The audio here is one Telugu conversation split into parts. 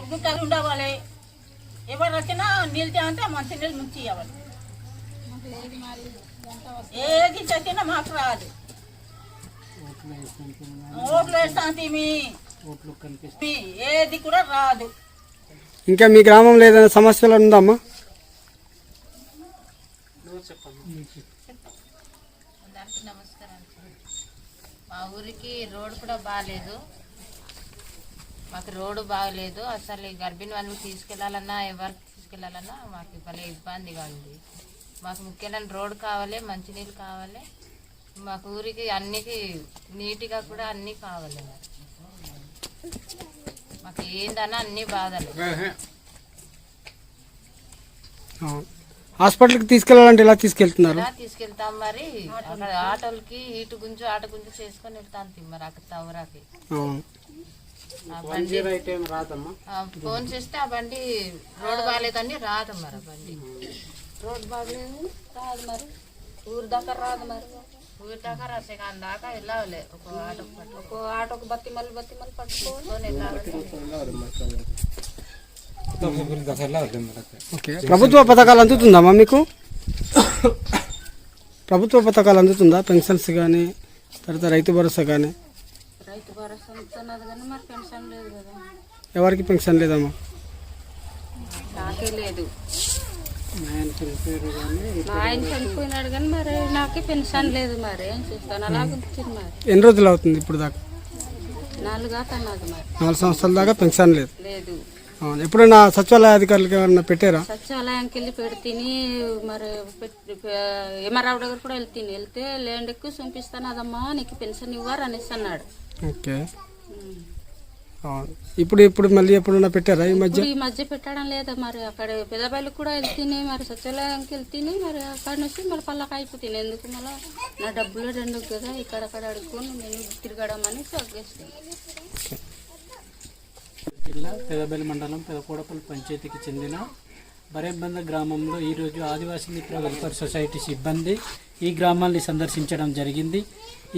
శుభ్రం చేసుకోవాలి ముగ్గు కలిసి ఉండవాలి ఎవరు వచ్చినా నీళ్ళు అంటే మంచి నీళ్ళు ముంచి ఇవ్వాలి ఏది చెప్పినా మాకు రాదు. ఓట్లు మీ. ఏది కూడా రాదు. ఇంకా మీ గ్రామంలో ఏదైనా సమస్యలు ఉందమ్మా అందరికీ నమస్కారం మా ఊరికి రోడ్ కూడా బాగాలేదు మాకు రోడ్డు బాగలేదు. అసలు ఈ గర్భిణీ వాళ్ళని తీసుకెళ్ళాలన్నా ఎవరికి తీసుకెళ్ళాలన్నా మాకు భలే ఇబ్బందిగా ఉంది మాకు ముఖ్యమైన రోడ్ కావాలి మంచినీళ్ళు కావాలి. మాకు ఊరికి అన్నికి నీట్గా కూడా అన్నీ కావాలి మరి. మాకు ఏందన్నా అన్ని బాధలు. హాస్పిటల్కి తీసుకెళ్ళాలంటే ఎలా తీసుకెళ్తున్నారు? ఎలా తీసుకెళ్తాం మరి? అక్కడ ఆటోలకి ఇటు గుంజు ఆట గుంజు చేసుకొని వెళ్తాం మరి అక్కడ తవరాకి ఫోన్ చేస్తే ఆ బండి రోడ్ బాగాలేదని రాదు మరి ఆ బండి. రోడ్ బాగలేదు రాదు మరి. ఊరు దాకా రాదు మరి. ఊరి దాకా రాసే కానీ దాకా వెళ్ళాలి ఒక ఆటో పట్టు ఒక ఆటోకి బత్తి మళ్ళీ బత్తి మళ్ళీ పట్టుకొని వెళ్ళాలి ఓకే. ప్రభుత్వ పథకాలు అందుతుందమ్మా మీకు? ప్రభుత్వ పథకాలు అందుతుందా? పెన్షన్స్ కానీ తర్వాత రైతు భరోసా కానీ? రైతు భరోసా ఇస్తున్నది కానీ మరి పెన్షన్ లేదు కదా. ఎవరికి పెన్షన్ లేదమ్మా? నాకే లేదు. మా ఆయన చనిపోయినాడు కానీ మరి నాకే పెన్షన్ లేదు మరి. ఏం చేస్తాను? అలా వచ్చింది మరి. ఎన్ని రోజులు అవుతుంది ఇప్పుడు దాకా? నాలుగు అన్నది మరి. నాలుగు సంవత్సరాల దాకా పెన్షన్ లేదు. లేదు. ఎప్పుడైనా సచివాలయ అధికారులకు ఏమన్నా పెట్టారా? సచివాలయంకి వెళ్ళి పెడితేని మరి ఎమరావు దగ్గర కూడా వెళ్తాను. వెళ్తే ల్యాండ్ ఎక్కువ చూపిస్తాను అదమ్మా నీకు పెన్షన్ ఇవ్వరు అనేసి అన్నాడు. ఓకే. ఇప్పుడు ఇప్పుడు మళ్ళీ ఎప్పుడైనా పెట్టారా ఈ మధ్య? ఈ మధ్య పెట్టడం లేదా మరి. అక్కడ పెద్దబాయిలకు కూడా వెళ్తేనే మరి సచివాలయంకి వెళ్తేనే మరి అక్కడ నుంచి మరి పళ్ళకి అయిపోతుంది ఎందుకు మళ్ళీ? నా డబ్బులు రెండు కదా ఇక్కడక్కడ అడుక్కొని నేను తిరగడం అని తగ్గేస్తాను జిల్లా పెదబెల్లి మండలం పెదకోడపల్లి పంచాయతీకి చెందిన బరేబంద గ్రామంలో ఈరోజు ఆదివాసీ మిత్ర వెల్ఫేర్ సొసైటీ సిబ్బంది ఈ గ్రామాన్ని సందర్శించడం జరిగింది.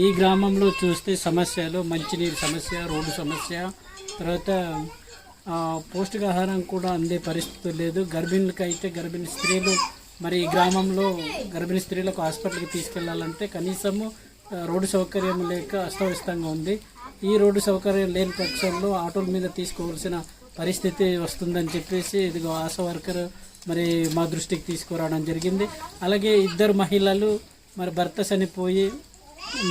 ఈ గ్రామంలో చూస్తే సమస్యలు మంచినీరు సమస్య రోడ్డు సమస్య తర్వాత పౌష్టికాహారం కూడా అందే పరిస్థితి లేదు. గర్భిణులకైతే గర్భిణీ స్త్రీలు మరి ఈ గ్రామంలో గర్భిణీ స్త్రీలకు హాస్పిటల్కి తీసుకెళ్ళాలంటే కనీసము రోడ్డు సౌకర్యం లేక అస్తవ్యస్తంగా ఉంది. ఈ రోడ్డు సౌకర్యం లేని పక్షంలో ఆటోల మీద తీసుకోవాల్సిన పరిస్థితి వస్తుందని చెప్పేసి ఇదిగో ఆశా వర్కర్ మరి మా దృష్టికి తీసుకురావడం జరిగింది. అలాగే ఇద్దరు మహిళలు మరి భర్త చనిపోయి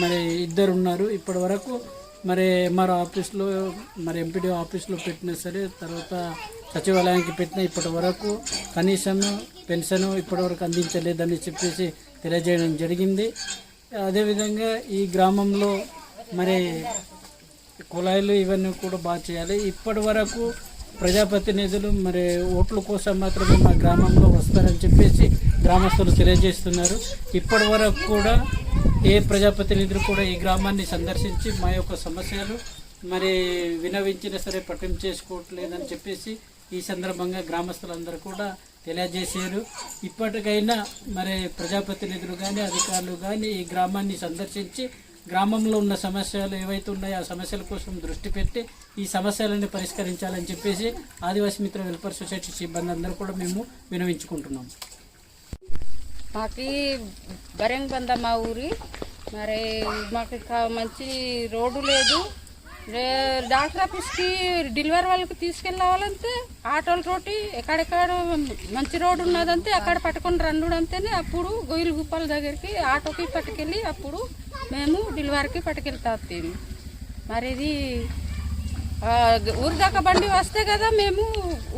మరి ఇద్దరు ఉన్నారు. ఇప్పటి వరకు మరి ఎంఆర్ఓ ఆఫీస్లో మరి ఎంపీడీ ఆఫీస్లో పెట్టినా సరే తర్వాత సచివాలయానికి పెట్టిన ఇప్పటి వరకు కనీసం పెన్షన్ ఇప్పటి వరకు అందించలేదని చెప్పేసి తెలియజేయడం జరిగింది. అదేవిధంగా ఈ గ్రామంలో మరి కుళాయిలు ఇవన్నీ కూడా బాగా చేయాలి. ఇప్పటి వరకు ప్రజాప్రతినిధులు మరి ఓట్ల కోసం మాత్రమే మా గ్రామంలో వస్తారని చెప్పేసి గ్రామస్తులు తెలియజేస్తున్నారు. ఇప్పటి వరకు కూడా ఏ ప్రజాప్రతినిధులు కూడా ఈ గ్రామాన్ని సందర్శించి మా యొక్క సమస్యలు మరి వినవించినా సరే పట్టింపు చేసుకోవట్లేదని చెప్పేసి ఈ సందర్భంగా గ్రామస్తులందరూ కూడా తెలియజేశారు. ఇప్పటికైనా మరి ప్రజాప్రతినిధులు కానీ అధికారులు కానీ ఈ గ్రామాన్ని సందర్శించి గ్రామంలో ఉన్న సమస్యలు ఏవైతే ఉన్నాయో ఆ సమస్యల కోసం దృష్టి పెట్టి ఈ సమస్యలని పరిష్కరించాలని చెప్పేసి ఆదివాసి మిత్ర వెల్ఫేర్ సొసైటీ సిబ్బంది అందరూ కూడా మేము వినవించుకుంటున్నాం. మాకు బరెంగ్ బంద మా ఊరి. మరి మాకు మంచి రోడ్డు లేదు. డాక్టర్ ఆఫీస్కి డెలివరీ వాళ్ళకి తీసుకెళ్ళాలంటే ఆటోల తోటి ఎక్కడెక్కడ మంచి రోడ్డు ఉన్నదంతే అక్కడ పట్టుకొని రండు అంతేనే అప్పుడు గొయ్యలు గుప్పల దగ్గరికి ఆటోకి పట్టుకెళ్ళి అప్పుడు మేము డెలివరీకి పట్టుకెళ్తాం మరి ఇది ఊరి దాకా బండి వస్తే కదా మేము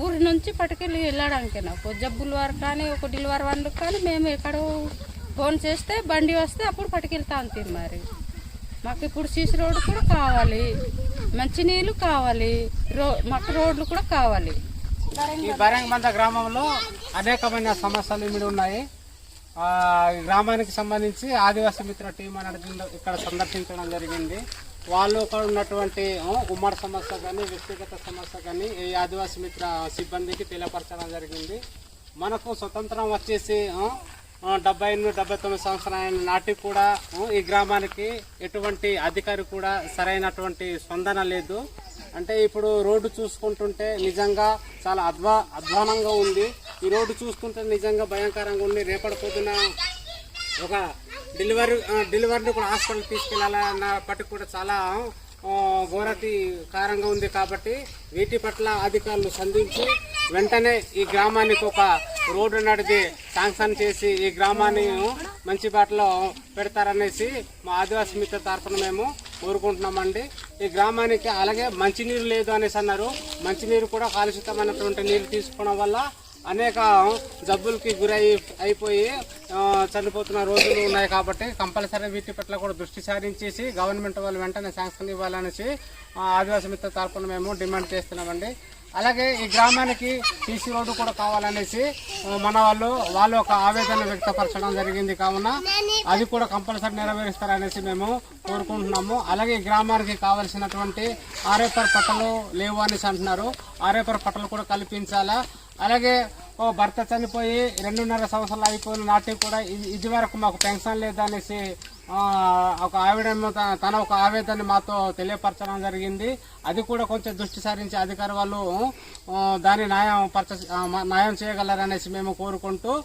ఊరి నుంచి పట్టుకెళ్ళి వెళ్ళడానికి నాకు జబ్బుల వారు కానీ ఒక డెలివరీ వాళ్ళు కానీ మేము ఎక్కడో ఫోన్ చేస్తే బండి వస్తే అప్పుడు పట్టుకెళ్తా అంతే మరి. మాకు ఇప్పుడు సీసీ రోడ్డు కూడా కావాలి. మంచినీళ్ళు కావాలి. రో మాకు రోడ్లు కూడా కావాలి. ఈ బరంగబంద గ్రామంలో అనేకమైన సమస్యలు ఇమిడి ఉన్నాయి. గ్రామానికి సంబంధించి ఆదివాసీ మిత్ర టీం అనేది ఇక్కడ సందర్శించడం జరిగింది. వాళ్ళు అక్కడ ఉన్నటువంటి ఉమ్మడి సమస్య కానీ వ్యక్తిగత సమస్య కానీ ఈ ఆదివాసీ మిత్ర సిబ్బందికి తెలియపరచడం జరిగింది. మనకు స్వతంత్రం వచ్చేసి డెబ్బై ఎనిమిది డెబ్బై తొమ్మిది సంవత్సరాల నాటికి కూడా ఈ గ్రామానికి ఎటువంటి అధికారి కూడా సరైనటువంటి స్పందన లేదు. అంటే ఇప్పుడు రోడ్డు చూసుకుంటుంటే నిజంగా చాలా అధ్వా అధ్వానంగా ఉంది. ఈ రోడ్డు చూసుకుంటే నిజంగా భయంకరంగా ఉంది. రేపటి పొద్దున ఒక డెలివరీ డెలివరీని కూడా హాస్పిటల్ పట్టు కూడా చాలా ఘోరతి కారంగా ఉంది కాబట్టి వీటి పట్ల అధికారులు సంధించి వెంటనే ఈ గ్రామానికి ఒక రోడ్డు నడిది శాంక్షన్ చేసి ఈ గ్రామాన్ని మంచి బాటలో పెడతారనేసి మా ఆదివాసీ మిత్ర తరఫున మేము కోరుకుంటున్నామండి. ఈ గ్రామానికి అలాగే మంచినీరు లేదు అనేసి అన్నారు. మంచినీరు కూడా కాలుషితమైనటువంటి నీరు తీసుకోవడం వల్ల అనేక జబ్బులకి గురై అయిపోయి చనిపోతున్న రోజులు ఉన్నాయి కాబట్టి కంపల్సరీ వీటి పట్ల కూడా దృష్టి సారించేసి గవర్నమెంట్ వాళ్ళు వెంటనే శాంక్షన్ ఇవ్వాలనేసి ఆ, ఆదివాసీ మిత్ర తరపున మేము డిమాండ్ చేస్తున్నామండి. అలాగే ఈ గ్రామానికి సీసీ రోడ్డు కూడా కావాలనేసి మన వాళ్ళు వాళ్ళు ఒక ఆవేదన వ్యక్తపరచడం జరిగింది కావున అది కూడా కంపల్సరీ నెరవేరుస్తారనేసి మేము కోరుకుంటున్నాము. అలాగే ఈ గ్రామానికి కావలసినటువంటి ఆరేపర్ పట్టలు లేవు అనేసి అంటున్నారు. ఆరేపర్ పట్టలు కూడా కల్పించాలా? అలాగే ఓ భర్త చనిపోయి రెండున్నర సంవత్సరాలు అయిపోయిన నాటికి కూడా ఇది ఇది వరకు మాకు పెన్షన్ లేదనేసి ఒక ఆవిడ తన ఒక ఆవేదన మాతో తెలియపరచడం జరిగింది. అది కూడా కొంచెం దృష్టి సారించి అధికార వాళ్ళు దాన్ని న్యాయం పరచ మ- న్యాయం చేయగలరనేసి మేము కోరుకుంటూ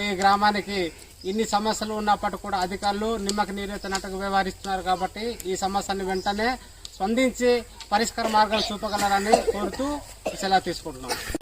ఈ గ్రామానికి ఇన్ని సమస్యలు ఉన్నప్పటికీ కూడా అధికారులు నిమ్మకి నీరెత్తినట్టుగా వ్యవహరిస్తున్నారు కాబట్టి ఈ సమస్యని వెంటనే స్పందించి పరిష్కార మార్గాలు చూపగలరని కోరుతూ సెలవు తీసుకుంటున్నాం.